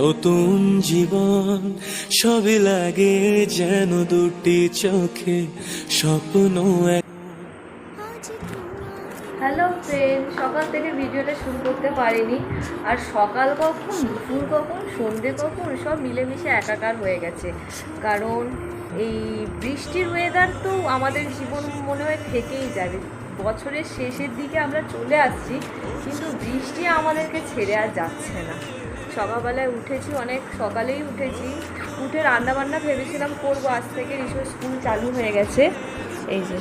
নতুন জীবন। সবে লাগে যেন দুটি চোখে স্বপ্ন হ্যালো ফ্রেন্ড সকাল থেকে ভিডিওটা শুরু করতে পারিনি। আর সকাল কখন, দুপুর কখন, সন্ধে কখন, সব মিলেমিশে একাকার হয়ে গেছে। কারণ এই বৃষ্টির ওয়েদার তো আমাদের জীবন মনে হয় থেকেই যাবে। বছরের শেষের দিকে আমরা চলে আসছি, কিন্তু বৃষ্টি আমাদেরকে ছেড়ে আর যাচ্ছে না। সকালবেলায় উঠেছি, অনেক সকালেই উঠেছি। উঠে রান্নাবান্না ভেবেছিলাম করব, আজ থেকে ঋষুর স্কুল চালু হয়ে গেছে। এই যে,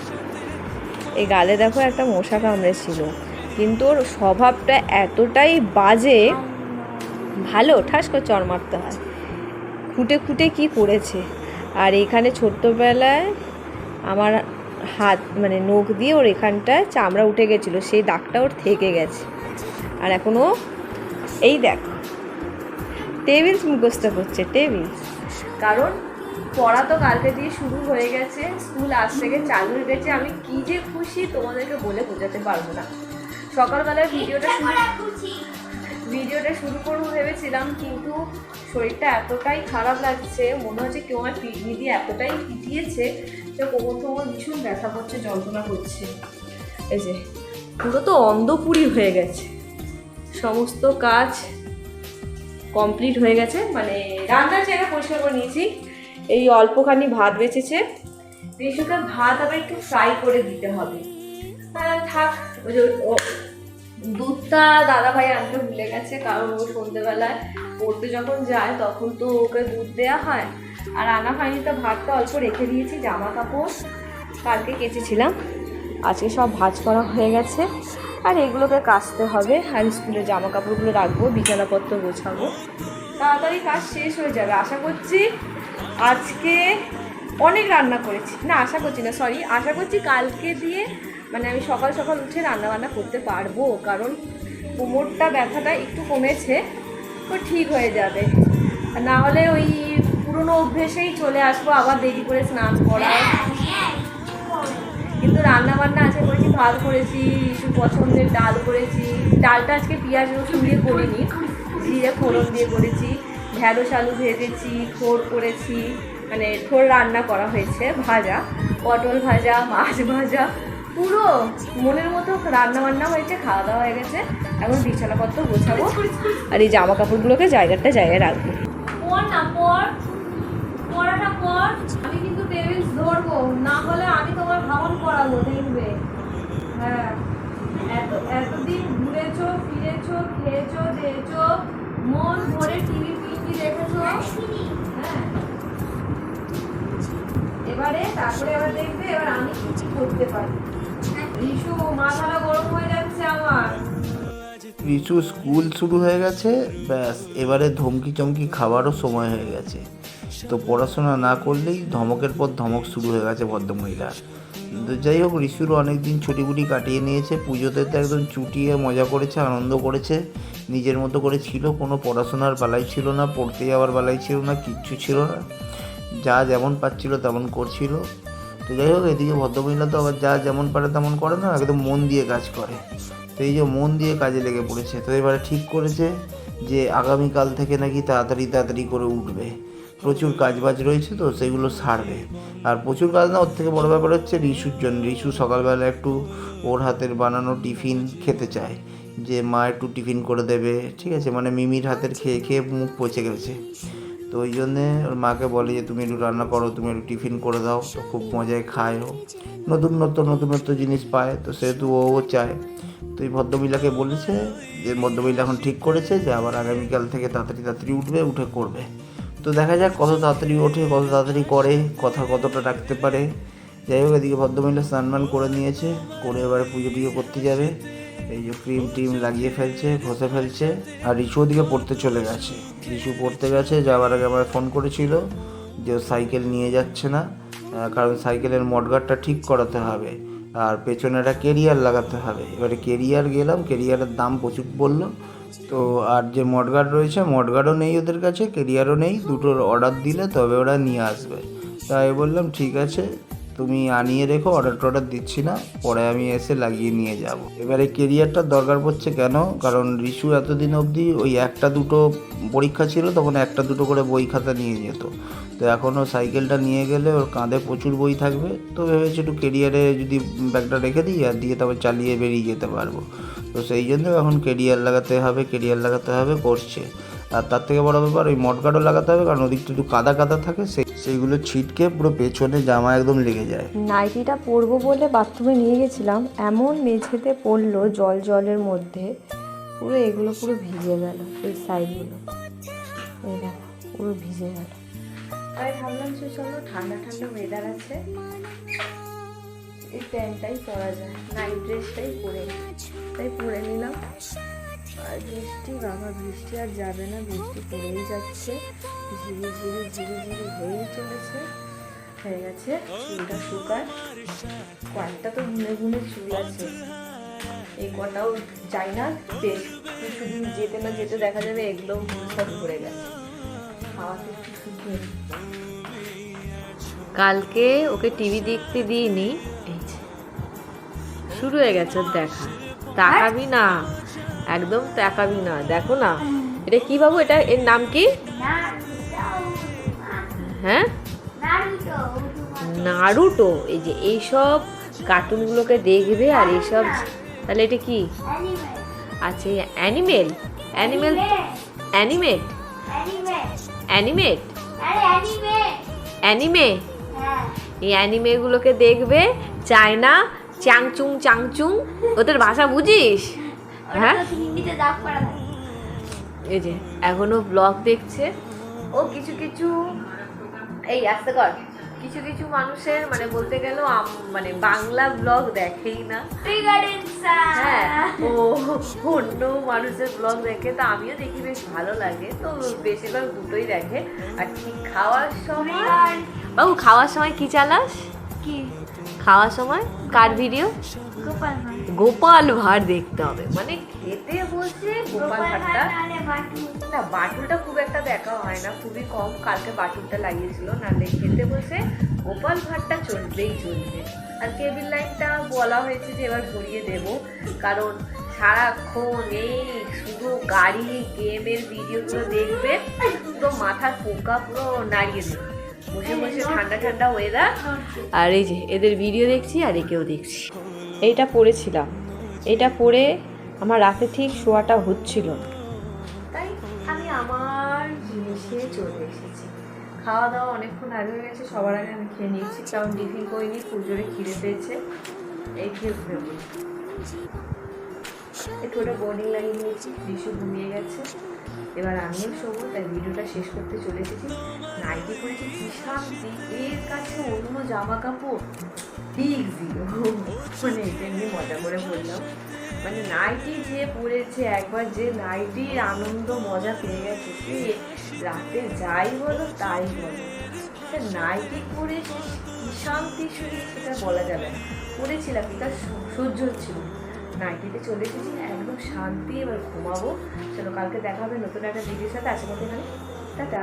এই গালে দেখো একটা মশা কামড়েছিল। কিন্তু ওর স্বভাবটা এতটাই বাজে, ভালো, ঠাস করে চর মারতে হয়। খুঁটে খুঁটে কি করেছে? আর এখানে ছোট্টবেলায় আমার হাত মানে নখ দিয়ে ওর এখানটায় চামড়া উঠে গেছিল, সেই দাগটা ওর থেকে গেছে। আর এখনও এই দেখো টেবিলস মুখস্থ করছে টেবিলস। কারণ পড়া তো কালকে দিয়ে শুরু হয়ে গেছে স্কুল আজ থেকে চালু হয়ে গেছে আমি কি যে খুশি তোমাদেরকে বলে বোঝাতে পারব না। সকালবেলায় ভিডিওটা শুরু ভিডিওটা শুরু করব ভেবেছিলাম কিন্তু শরীরটা এতটাই খারাপ লাগছে মনে হচ্ছে কেউ আমার পিঠনি দিয়ে এতটাই পিটিয়েছে যে কোমর টোমর ভীষণ ব্যথা করছে যন্ত্রণা করছে। এই যে পুরো তো অন্ধপুরি হয়ে গেছে। সমস্ত কাজ কমপ্লিট হয়ে গেছে। মানে রান্নার জায়গা পরিষ্কার করে নিয়েছি। এই অল্পখানি ভাত বেঁচেছে। রিসুকে ভাত আবার একটু ফ্রাই করে দিতে হবে। থাক দুধটা দাদা ভাই আনতে ভুলে গেছে, কারণ ও সন্ধ্যেবেলায় পড়তে যখন যায়, তখন তো ওকে দুধ দেওয়া হয়। আর আনা হয়নি, তো ভাতটা অল্প রেখে দিয়েছি, জামা কাপড় কালকে কেচেছিলাম। আজকে সব ভাজ করা হয়ে গেছে। আর এগুলোকে কাচতে হবে আর স্কুলে জামা কাপড়গুলো রাখব, বিছানাপত্র গোছাবো। তাড়াতাড়ি কাজ শেষ হয়ে যাবে। আশা করছি আজকে অনেক রান্না করেছি। না, আশা করছি না সরি আশা করছি কালকে দিয়ে মানে আমি সকাল সকাল উঠে রান্না বান্না করতে পারব, কারণ কোমরটা ব্যথাটা একটু কমেছে, তো ঠিক হয়ে যাবে। না হলে ওই পুরনো অভ্যেসেই চলে আসব, আবার দেরি করে স্নান করা কিন্তু রান্না বান্না আছে ভাত করেছি ইস্যু পছন্দের ডাল করেছি। ডালটা আজকে পেঁয়াজ রসুন দিয়ে করিনি, জিরে ফোড়ন দিয়ে করেছি। ঢ্যাঁড়স আলু ভেজেছি থোর করেছি মানে থোর রান্না করা হয়েছে, ভাজা। পটল ভাজা, মাছ ভাজা, পুরো মনের মতো রান্না বান্না হয়েছে খাওয়া দাওয়া হয়ে গেছে। এখন বিছানাপত্র গোছাবো আর এই জামা কাপড়গুলোকে জায়গাটা জায়গায় রাখব। পর না পর পড়াটা পর। আমি কিন্তু টেবিলস ধরবো, না হলে আমি তোমার ভাবন করাবো, দেখবে। এতদিন ঘুরেছো ফিরেছো খেয়েছো দিয়েছ মন ভরে টিভি টিভি দেখেছ? হ্যাঁ এবারে তারপরে আবার দেখবে এবার আমি কি কি করতে পারি। রিশু মাথাটা গরম হয়ে যাচ্ছে আমার। রিচু স্কুল শুরু হয়ে গেছে ব্যাস। এবারে ধমকি চমকি খাওয়ারও সময় হয়ে গেছে। তো পড়াশোনা না করলেই ধমকের পর ধমক শুরু হয়ে গেছে ভদ্রমহিলার। তো যাই হোক রিসুরও অনেক দিন ছুটি বুটি কাটিয়ে নিয়েছে। পুজোতে তো একদম চুটিয়ে মজা করেছে, আনন্দ করেছে। নিজের মতো করে ছিল, কোনো পড়াশোনার বেলায় ছিল না, পড়তে যাওয়ার বেলায় ছিল না, কিচ্ছু ছিল না। যা যেমন পাচ্ছিল তেমন করছিল। তো যাই হোক, এদিকে ভদ্রমহিলা তো আবার যা যেমন পারে তেমন করে না, একদম মন দিয়ে কাজ করে। তো এই যে মন দিয়ে কাজে লেগে পড়েছে, তো এবারে ঠিক করেছে যে আগামীকাল থেকে নাকি তাড়াতাড়ি তাড়াতাড়ি করে উঠবে। প্রচুর কাজ বাজ রয়েছে তো সেগুলো সারবে। আর প্রচুর কাজ না, ওর থেকে বড় ব্যাপার হচ্ছে রিসুর জন্য। রিসু সকালবেলা একটু ওর হাতের বানানো টিফিন খেতে চায়। যে মা একটু টিফিন করে দেবে, ঠিক আছে? মানে মিমির হাতের খেয়ে খেয়ে মুখ পচে গেছে। তো ওই জন্যে ওর মাকে বলে যে, তুমি একটু রান্না করো, তুমি একটু টিফিন করে দাও, তো খুব মজায় খায় নতুন নতুন নতুন নতুন জিনিস পায়, তো সেহেতু ও চায়। তো এই ভদ্রমহিলাকে বলেছে যে, ভদ্রমহিলা এখন ঠিক করেছে যে, আবার আগামীকাল থেকে তাড়াতাড়ি তাড়াতাড়ি উঠবে, উঠে করবে। তো দেখা যাক কত তাড়াতাড়ি ওঠে, কত তাড়াতাড়ি করে, কথা কতটা রাখতে পারে। যাই হোক, এদিকে ভদ্রমহিলা স্নান করে নিয়েছে, করে এবারে পুজো টুজো করতে যাবে। এই যে ক্রিম টিম লাগিয়ে ফেলছে, ঘষে ফেলছে, আর রিশু ওদিকে পড়তে চলে গেছে। রিশু পড়তে গেছে, যাওয়ার আগে আমার ফোন করেছিল যে সাইকেল নিয়ে যাচ্ছে না কারণ সাইকেলের মডগার্ডটা ঠিক করাতে হবে, আর পেছনে একটা কেরিয়ার লাগাতে হবে। এবারে কেরিয়ার গেলাম, কেরিয়ারের দাম প্রচুর বলল তো আর যে মডগার্ড রয়েছে মডগার্ডও নেই ওদের কাছে, কেরিয়ারও নেই, দুটোর অর্ডার দিলে তবে ওরা নিয়ে আসবে। তাই বললাম, ঠিক আছে, তুমি আনিয়ে রেখো অর্ডার টর্ডার দিচ্ছি না, পরে আমি এসে লাগিয়ে নিয়ে যাব। এবারে কেরিয়ারটার দরকার পড়ছে কেন? কারণ রিশু এতদিন অবধি ওই একটা দুটো পরীক্ষা ছিল, তখন একটা দুটো করে বই খাতা নিয়ে যেত। তো এখনও সাইকেলটা নিয়ে গেলে ওর কাঁধে প্রচুর বই থাকবে। তো ভেবেছি একটু কেরিয়ারে যদি ব্যাগটা রেখে দিই, আর দিয়ে তারপর চালিয়ে বেরিয়ে যেতে পারব। তো সেই জন্য এখন কেরিয়ার লাগাতে হবে কেরিয়ার লাগাতে হবে করছে। আর তার থেকে বড় ব্যাপার ওই মটগার্ডও লাগাতে হবে কারণ ওদিকটা একটু কাদা কাদা থাকে সেই সেইগুলো ছিটকে পুরো পেছনে জামা একদম লেগে যায়। নাইটিটা পরবো বলে বাথরুমে নিয়ে গেছিলাম এমন মেঝেতে পড়ল জল জলের মধ্যে পুরো এগুলো পুরো ভিজে গেল এই সাইডগুলো এই দেখো পুরো ভিজে গেল। আমি ভাবলাম যে চলো ঠান্ডা ঠান্ডা ওয়েদার আছে। এই প্যান্টটাই পরা যায়। নাইট ড্রেসটাই পরে। তাই পরে নিলাম। আর বৃষ্টি, বাবা, বৃষ্টি আর যাবে না। বৃষ্টি পড়েই যাচ্ছে। ঝিরি ঝিরি ঝিরি ঝিরি হয়েই চলেছে। হয়ে গেছে চুলটা শুকায় কয়েকটা তো ঘুনে ঘুনে চুল আছে। এই কটাও যাই না কিছুদিন যেতে না যেতে দেখা যাবে এগুলো সব ভরে গেছে। কালকে ওকে টিভি দেখতে দিইনি। শুরু হয়ে গেছে, দেখা। তাকাবি না। একদম তাকাবি না। দেখো না। এটা কি বাবু এটা? এর নাম কি? হ্যাঁ? নারুটো। এই যে এইসব কার্টুনগুলোকে দেখবে আর এইসব তাহলে এটা কি? আচ্ছা animal. Animal animate. Animate? Anime. এই অ্যানিমেগুলোকে দেখবে চায়না চাংচুং চাংচুং ওদের ভাষা বুঝিস? হ্যাঁ? এই যে এখনও ব্লগ দেখছে। ও কিছু কিছু এই আস্তে কর কিছু কিছু মানুষের মানে বলতে গেল মানে বাংলা ব্লগ দেখেই না। হ্যাঁ ও অন্য মানুষের ব্লগ দেখে তো আমিও দেখি বেশ ভালো লাগে। তো বেশিরভাগ দুটোই দেখে। আর ঠিক খাওয়ার সময়? বাবু খাওয়ার সময় কি চালাস? কি? খাওয়ার সময়? কার ভিডিও গোপাল ভাঁড়। দেখতে হবে। মানে খেতে বসে গোপাল ভাঁড়টা। না বাটুলটা খুব একটা দেখা হয় না। খুবই কম কালকে বাটুলটা লাগিয়েছিল। নাহলে খেতে বসে গোপাল ভাঁড়টা চলবেই চলবে। আর কেবিল লাইনটা বলা হয়েছে যে এবার ঘুরিয়ে দেব। কারণ সারাক্ষণ এই শুধু গাড়ি গেমের ভিডিওগুলো দেখবে পুরো মাথার পোকা পুরো নাড়িয়ে দেবে। বসে বসে ঠান্ডা ঠান্ডা ওয়েদার আর এই যে, এদের ভিডিও দেখছি আর একেও দেখছি। এইটা পড়েছিলাম। এটা পড়ে আমার রাতে ঠিক শোয়াটা হচ্ছিল তাই আমি আমার জিনিসে চলে এসেছি। খাওয়া দাওয়া অনেকক্ষণ আগে হয়ে গেছে, সবার আগে আমি খেয়ে নিয়েছি, কারণ টিফিন করিনি খুব জোরে খিদে পেয়েছে। এই খেয়ে একটু ওটা বোর্ডিং লাগিয়ে নিয়েছি বিশু ঘুমিয়ে গেছে। এবার আমিও শোবো, তাই ভিডিওটা শেষ করতে চলে এসেছি। নাইটি পরেছি কি শান্তি এর কাছে অন্য জামা কাপড় বিগ জিরো মানে এটা এমনি মজা করে বললাম। মানে নাইটি যে পরেছে, একবার যে নাইটির আনন্দ, মজা পেয়ে গেছে সে রাতে যাই বলো, তাই বলো। নাইটি পরে কি শান্তি শুনে সেটা বলা যাবে না। কিন্তু আর সহ্য হচ্ছিল নাইটিতে চলে এসেছি শান্তি এবার ঘুমাবো। চলো, কালকে দেখা হবে নতুন একটা দিদির সাথে। আশা করতে এখানে। টাটা।